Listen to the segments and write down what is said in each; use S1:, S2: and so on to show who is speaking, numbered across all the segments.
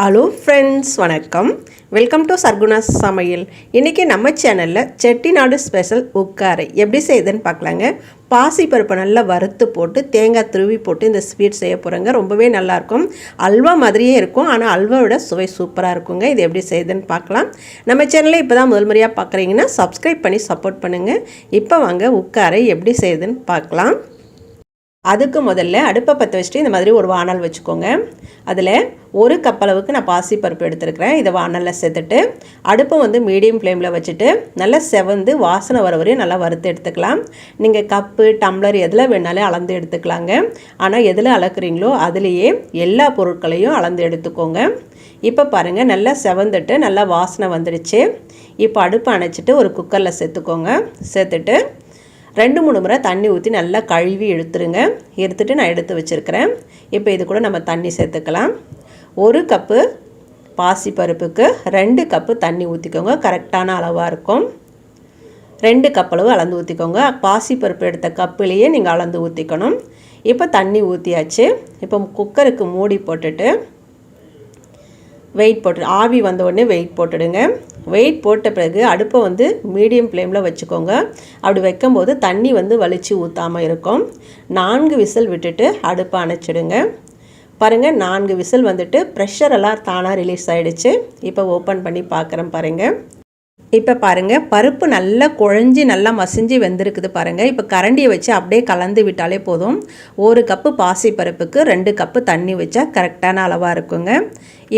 S1: Hello friends வணக்கம். Welcome to Sarguna சமையல் இன்றைக்கி நம்ம சேனலில் செட்டிநாடு ஸ்பெஷல் உக்காரை எப்படி செய்யுதுன்னு பார்க்கலாங்க. பாசி பருப்பை நல்லா வறுத்து போட்டு தேங்காய் துருவி போட்டு இந்த ஸ்வீட் செய்ய போகிறோங்க ரொம்பவே நல்லாயிருக்கும் அல்வா மாதிரியே இருக்கும். ஆனால் அல்வாவோட சுவை சூப்பராக இருக்குங்க. இது எப்படி செய்யுதுன்னு பார்க்கலாம். நம்ம சேனலை இப்போ தான் முதல் முறையாக பார்க்குறீங்கன்னா சப்ஸ்கிரைப் பண்ணி சப்போர்ட் பண்ணுங்கள் இப்போ வாங்க உக்காரை எப்படி செய்யுதுன்னு பார்க்கலாம். அதுக்கு முதல்ல அடுப்பை பற்ற வச்சுட்டு இந்த மாதிரி ஒரு வானல் வச்சுக்கோங்க. அதில் ஒரு கப் அளவுக்கு நான் பாசிப்பருப்பு எடுத்துருக்கிறேன். இதை வானலில் சேர்த்துட்டு அடுப்பை வந்து மீடியம் ஃப்ளேமில் வச்சுட்டு நல்லா செவந்து வாசனை வர வரையும் நல்லா வறுத்து எடுத்துக்கலாம். நீங்கள் கப்பு டம்ளர் எதில் வேணாலும் அளந்து எடுத்துக்கலாங்க. ஆனால் எதில் அளக்குறீங்களோ அதுலேயே எல்லா பொருட்களையும் அளந்து எடுத்துக்கோங்க. இப்போ பாருங்கள் நல்லா செவந்துட்டு நல்லா வாசனை வந்துடுச்சு. இப்போ அடுப்பை அணைச்சிட்டு ஒரு குக்கரில் சேர்த்துக்கோங்க. சேர்த்துட்டு ரெண்டு மூணு முறை தண்ணி ஊற்றி நல்லா கழுவி எடுத்துருங்க. எடுத்துகிட்டு நான் எடுத்து வச்சுருக்கிறேன். இப்போ இது கூட நம்ம தண்ணி சேர்த்துக்கலாம். ஒரு கப்பு பாசிப்பருப்புக்கு ரெண்டு கப்பு தண்ணி ஊற்றிக்கோங்க கரெக்டான அளவாக இருக்கும். ரெண்டு கப் அளவு அளந்து ஊற்றிக்கோங்க பாசிப்பருப்பு எடுத்த கப்புலேயே நீங்கள் அளந்து ஊற்றிக்கணும் இப்போ தண்ணி ஊற்றியாச்சு இப்போ குக்கருக்கு மூடி போட்டுட்டு வெயிட் போட்டு ஆவி வந்த உடனே வெயிட் போட்டுடுங்க. வெயிட் போட்ட பிறகு அடுப்பை வந்து மீடியம் ஃப்ளேமில் வச்சுக்கோங்க. அப்படி வைக்கும்போது தண்ணி வந்து வலிச்சு ஊற்றாமல் இருக்கும். நான்கு விசில் விட்டுட்டு அடுப்பை அணைச்சிடுங்க. பாருங்கள் நான்கு விசில் வந்துட்டு ப்ரெஷர் எல்லாம் தானாக ரிலீஸ் ஆகிடுச்சு இப்போ ஓப்பன் பண்ணி பார்க்குறேன் பாருங்கள் இப்போ பாருங்கள் பருப்பு நல்லா குழஞ்சி நல்லா மசிஞ்சு வெந்திருக்குது பாருங்கள் இப்போ கரண்டியை வச்சு அப்படியே கலந்து விட்டாலே போதும். ஒரு கப்பு பாசி பருப்புக்கு ரெண்டு கப்பு தண்ணி வச்சா கரெக்டான அளவாக இருக்குங்க.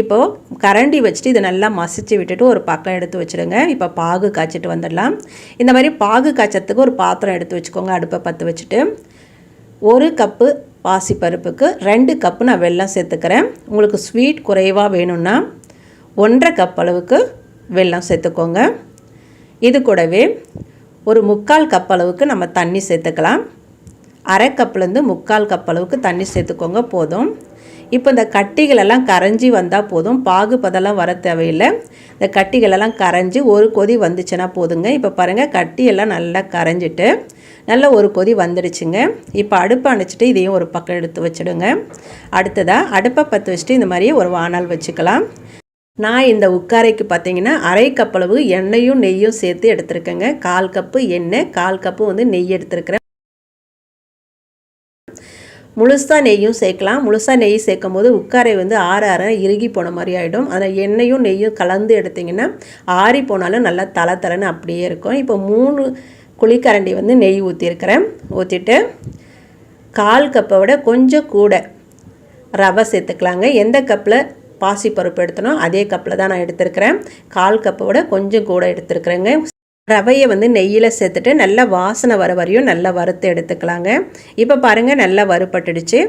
S1: இப்போது கரண்டி வச்சுட்டு இதை நல்லா மசிச்சு விட்டுட்டு ஒரு பக்கம் எடுத்து வச்சுடுங்க இப்போ பாகு காய்ச்சிட்டு வந்துடலாம். இந்த மாதிரி பாகு காய்ச்சத்துக்கு ஒரு பாத்திரம் எடுத்து வச்சுக்கோங்க அடுப்பை பற்ற வச்சுட்டு. ஒரு கப்பு பாசி பருப்புக்கு ரெண்டு கப்பு நான் வெல்லம் சேர்த்துக்கிறேன். உங்களுக்கு ஸ்வீட் குறைவாக வேணும்னா ஒன்றரை கப் அளவுக்கு வெல்லம் சேர்த்துக்கோங்க. இது கூடவே ஒரு முக்கால் கப் அளவுக்கு நம்ம தண்ணி சேர்த்துக்கலாம். அரை கப்லேருந்து முக்கால் கப் அளவுக்கு தண்ணி சேர்த்துக்கோங்க போதும். இப்போ இந்த கட்டிகளெல்லாம் கரைஞ்சி வந்தால் போதும். பாகு பதெல்லாம் வர தேவையில்லை. இந்த கட்டிகளெல்லாம் கரைஞ்சி ஒரு கொதி வந்துச்சுன்னா போதுங்க. இப்போ பாருங்கள் கட்டியெல்லாம் நல்லா கரைஞ்சிட்டு நல்ல ஒரு கொதி வந்துடுச்சுங்க. இப்போ அடுப்பை அணைச்சிட்டு இதையும் ஒரு பக்கம் எடுத்து வச்சுடுங்க. அடுத்ததாக அடுப்பை பற்ற வச்சுட்டு இந்த மாதிரியே ஒரு வானால் வச்சுக்கலாம். நான் இந்த உட்காரைக்கு பார்த்தீங்கன்னா அரை கப்பளவு எண்ணெயும் நெய்யும் சேர்த்து எடுத்துருக்கேங்க. கால் கப்பு எண்ணெய் கால் கப்பு வந்து நெய் எடுத்திருக்கிறேன். முழுசாக நெய்யும் சேர்க்கலாம். முழுசாக நெய் சேர்க்கும் போது உட்காரை வந்து ஆற ஆற இறுகி போன மாதிரி ஆகிடும் அதில் எண்ணெயும் நெய்யும் கலந்து எடுத்திங்கன்னா ஆறி போனாலும் நல்லா தலை தலைன்னு அப்படியே இருக்கும். இப்போ மூணு குழிக்கரண்டி வந்து நெய் ஊற்றிருக்கிறேன் ஊற்றிட்டு கால் கப்பை விட கொஞ்சம் கூட ரவை சேர்த்துக்கலாங்க. எந்த கப்பில் பாசி பருப்பு எடுத்தனோ அதே கப்பில் தான் நான் எடுத்திருக்கிறேன். கால் கப்பை விட கொஞ்சம் கூட எடுத்துருக்குறேங்க. ரவையை வந்து நெய்யில் சேர்த்துட்டு நல்லா வாசனை வர வரையும் நல்லா வறுத்து எடுத்துக்கலாங்க. இப்போ பாருங்கள் நல்லா வறுப்பட்டுடுச்சு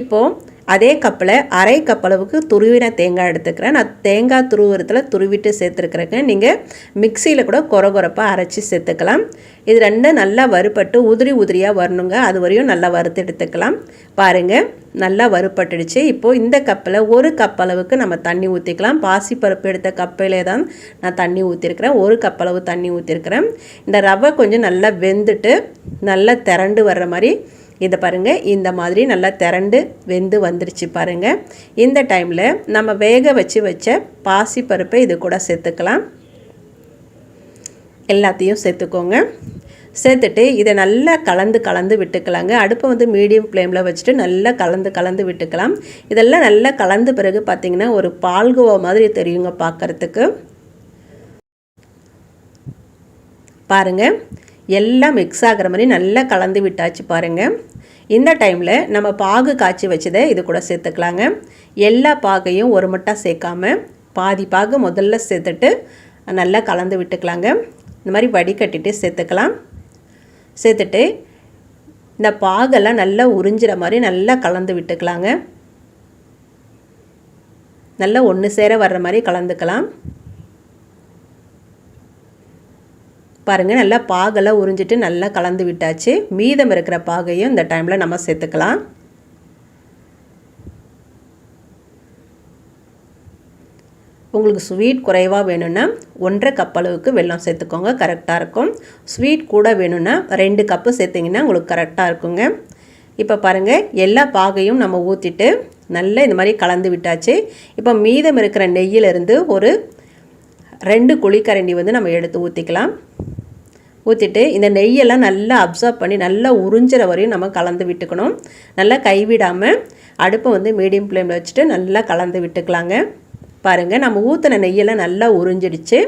S1: இப்போது அதே கப்பில் அரை கப் அளவுக்கு துருவின தேங்காய் எடுத்துக்கிறேன். நான் தேங்காய் துருவுறத்தில் துருவிட்டு சேர்த்துருக்குறேங்க. நீங்கள் மிக்சியில் கூட குறகுறப்பாக அரைச்சி சேர்த்துக்கலாம். இது ரெண்டும் நல்லா வறுப்பட்டு உதிரி உதிரியாக வரணுங்க. அது வரையும் நல்லா வறுத்து எடுத்துக்கலாம். பாருங்கள் நல்லா வறுப்பட்டுடுச்சு இப்போது இந்த கப்பில் ஒரு கப் அளவுக்கு நம்ம தண்ணி ஊற்றிக்கலாம் பாசி பருப்பு எடுத்த கப்பிலே தான் நான் தண்ணி ஊற்றிருக்கிறேன் ஒரு கப் அளவு தண்ணி ஊற்றிருக்கிறேன் இந்த ரவை கொஞ்சம் நல்லா வெந்துட்டு நல்லா திரண்டு வர்ற மாதிரி இதை பாருங்கள் இந்த மாதிரி நல்லா திரண்டு வெந்து வந்துருச்சு பாருங்கள் இந்த டைமில் நம்ம வேக வச்சு வச்ச பாசி பருப்பை இது கூட சேர்த்துக்கலாம். எல்லாத்தையும் சேர்த்துக்கோங்க. சேர்த்துட்டு இதை நல்லா கலந்து கலந்து விட்டுக்கலாங்க. அடுப்பை வந்து மீடியம் ஃப்ளேமில் வச்சுட்டு நல்லா கலந்து கலந்து விட்டுக்கலாம். இதெல்லாம் நல்லா கலந்த பிறகு பார்த்திங்கன்னா ஒரு பால்கோவா மாதிரி தெரியுங்க பார்க்குறதுக்கு பாருங்கள் எல்லாம் மிக்ஸ் ஆகிற மாதிரி நல்லா கலந்து விட்டாச்சு பாருங்கள் இந்த டைமில் நம்ம பாகு காய்ச்சி வச்சதை இது கூட சேர்த்துக்கலாங்க. எல்லா பாகையும் ஒரு மட்டாக சேர்க்காம பாதி பாகு முதல்ல சேர்த்துட்டு நல்லா கலந்து விட்டுக்கலாங்க. இந்த மாதிரி வடிகட்டிட்டு சேர்த்துக்கலாம். சேர்த்துட்டு இந்த பாகெல்லாம் நல்லா உறிஞ்சிற மாதிரி நல்லா கலந்து விட்டுக்கலாங்க. நல்லா ஒன்று சேர வர்ற மாதிரி கலந்துக்கலாம். பாருங்கள் நல்லா பாகெல்லாம் உறிஞ்சிட்டு நல்லா கலந்து விட்டாச்சு. மீதம் இருக்கிற பாகையும் இந்த டைமில் நம்ம சேர்த்துக்கலாம். உங்களுக்கு ஸ்வீட் குறைவாக வேணும்னா ஒன்றரை கப் அளவுக்கு வெல்லம் சேர்த்துக்கோங்க கரெக்டாக இருக்கும். ஸ்வீட் கூட வேணும்னா ரெண்டு கப்பு சேர்த்திங்கன்னா உங்களுக்கு கரெக்டாக இருக்குங்க. இப்போ பாருங்கள் எல்லா பாகையும் நம்ம ஊற்றிட்டு நல்லா இந்த மாதிரி கலந்து விட்டாச்சு. இப்போ மீதம் இருக்கிற நெய்யிலிருந்து ஒரு ரெண்டு குழிக்கரண்டி வந்து நம்ம எடுத்து ஊற்றிக்கலாம் ஊற்றிட்டு இந்த நெய்யெல்லாம் நல்லா அப்சர்வ் பண்ணி நல்லா உறிஞ்சிற வரையும் நம்ம கலந்து விட்டுக்கணும். நல்லா கைவிடாமல் அடுப்பை வந்து மீடியம் ஃப்ளேமில் வச்சுட்டு நல்லா கலந்து விட்டுக்கலாங்க. பாருங்கள் நம்ம ஊற்றின நெய்யெல்லாம் நல்லா உறிஞ்சிடுச்சு.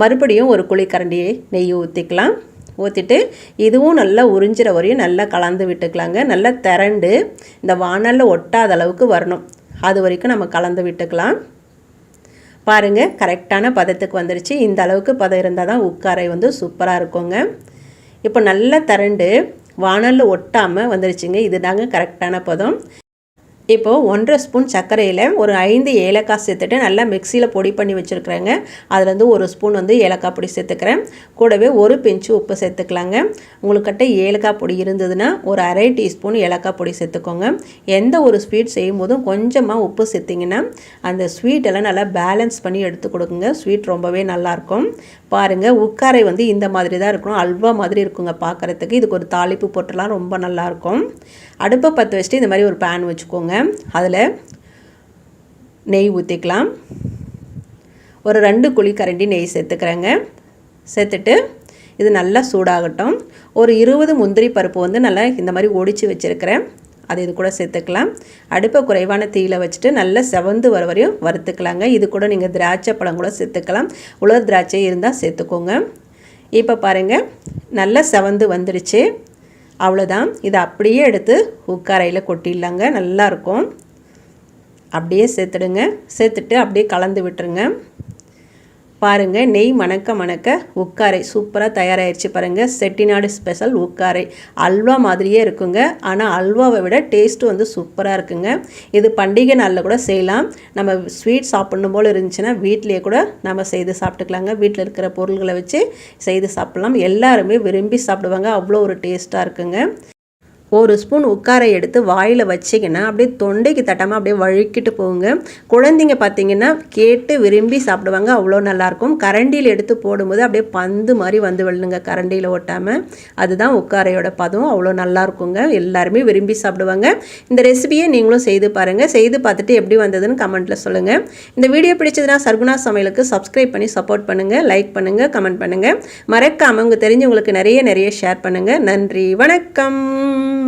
S1: மறுபடியும் ஒரு குழிக்கரண்டி நெய் ஊற்றிக்கலாம் ஊற்றிட்டு இதுவும் நல்லா உறிஞ்சிற வரையும் நல்லா கலந்து விட்டுக்கலாங்க. நல்லா திரண்டு இந்த வானலில் ஒட்டாத அளவுக்கு வரணும். அது வரைக்கும் நம்ம கலந்து விட்டுக்கலாம். பாருங்கள் கரெக்டான பதத்துக்கு வந்துருச்சு. இந்த அளவுக்கு பதம் இருந்தால் தான் உட்காரை வந்து சூப்பராக இருக்குங்க. இப்போ நல்லா திரண்டு வானலில் ஒட்டாமல் வந்துருச்சுங்க. இது தாங்க கரெக்டான பதம். இப்போது ஒன்றரை ஸ்பூன் சர்க்கரையில் ஒரு ஐந்து ஏலக்காய் சேர்த்துட்டு நல்லா மிக்சியில் பொடி பண்ணி வச்சுருக்குறேங்க. அதுலேருந்து ஒரு ஸ்பூன் வந்து ஏலக்காய் பொடி சேர்த்துக்கிறேன். கூடவே ஒரு பிஞ்சு உப்பு சேர்த்துக்கலாங்க. உங்களுக்கிட்ட ஏலக்காய் பொடி இருந்ததுன்னா ஒரு அரை டீஸ்பூன் ஏலக்காய் பொடி சேர்த்துக்கோங்க. எந்த ஒரு ஸ்வீட் செய்யும் போதும் கொஞ்சமாக உப்பு சேர்த்திங்கன்னா அந்த ஸ்வீட்டெல்லாம் நல்லா பேலன்ஸ் பண்ணி எடுத்து கொடுக்குங்க. ஸ்வீட் ரொம்பவே நல்லாயிருக்கும். பாருங்கள் உட்காரை வந்து இந்த மாதிரி தான் இருக்கணும். அல்வா மாதிரி இருக்குங்க பார்க்குறதுக்கு இதுக்கு ஒரு தாளிப்பு போட்டுலாம் ரொம்ப நல்லாயிருக்கும். அடுப்பை பற்ற வச்சுட்டு இந்த மாதிரி ஒரு பேன் வச்சுக்கோங்க. அதில் நெய் ஊற்றிக்கலாம் ஒரு ரெண்டு குழி கரண்டி நெய் சேர்த்துக்கிறேங்க. சேர்த்துட்டு இது நல்லா சூடாகட்டும். ஒரு இருபது முந்திரி பருப்பு வந்து நல்லா இந்த மாதிரி ஒடிச்சு வச்சுருக்கிறேன். அது இது கூட சேர்த்துக்கலாம். அடுப்பை குறைவான தீயில் வச்சுட்டு நல்லா செவந்து வர வரையும் வறுத்துக்கலாங்க. இது கூட நீங்கள் திராட்சை பழம் கூட சேர்த்துக்கலாம். உலர் திராட்சை இருந்தால் சேர்த்துக்கோங்க. இப்போ பாருங்கள் நல்லா செவந்து வந்துடுச்சு அவ்வளோதான் இதை அப்படியே எடுத்து உக்காரையில் கொட்டிடலாங்க. நல்லாயிருக்கும் அப்படியே சேர்த்துடுங்க. சேர்த்துட்டு அப்படியே கலந்து விட்டுருங்க. பாருங்கள் நெய் மணக்க மணக்க உக்காரை சூப்பராக தயாராகிடுச்சு பாருங்கள் செட்டிநாடு ஸ்பெஷல் உக்காரை. அல்வா மாதிரியே இருக்குங்க. ஆனால் அல்வாவை விட டேஸ்ட்டு வந்து சூப்பராக இருக்குங்க. இது பண்டிகை நாளில் கூட செய்யலாம். நம்ம ஸ்வீட் சாப்பிட்ணும் போல் இருந்துச்சுன்னா வீட்லேயே கூட நம்ம செய்து சாப்பிட்டுக்கலாங்க. வீட்டில் இருக்கிற பொருள்களை வச்சு செய்து சாப்பிட்லாம். எல்லாருமே விரும்பி சாப்பிடுவாங்க. அவ்வளோ ஒரு டேஸ்ட்டாக இருக்குங்க. ஒரு ஸ்பூன் உட்கார எடுத்து வாயில் வச்சிங்கன்னா அப்படியே தொண்டைக்கு தட்டாமல் அப்படியே வழுக்கிட்டு போகுங்க. குழந்தைங்க பார்த்தீங்கன்னா கேட்டு விரும்பி சாப்பிடுவாங்க. அவ்வளோ நல்லாயிருக்கும். கரண்டியில் எடுத்து போடும்போது அப்படியே பந்து மாதிரி வந்து விழுங்க கரண்டியில் ஓட்டாமல் அதுதான் உட்காரையோட பதம். அவ்வளோ நல்லாயிருக்குங்க. எல்லாருமே விரும்பி சாப்பிடுவாங்க. இந்த ரெசிபியை நீங்களும் செய்து பாருங்கள் செய்து பார்த்துட்டு எப்படி வந்ததுன்னு கமெண்ட்டில் சொல்லுங்கள் இந்த வீடியோ பிடிச்சதுன்னா சர்குணா சமையலுக்கு சப்ஸ்கிரைப் பண்ணி சப்போர்ட் பண்ணுங்கள் லைக் பண்ணுங்கள் கமெண்ட் பண்ணுங்கள் மறக்காமல் உங்கள் தெரிஞ்சவங்களுக்கு நிறைய நிறைய ஷேர் பண்ணுங்கள் நன்றி. வணக்கம்.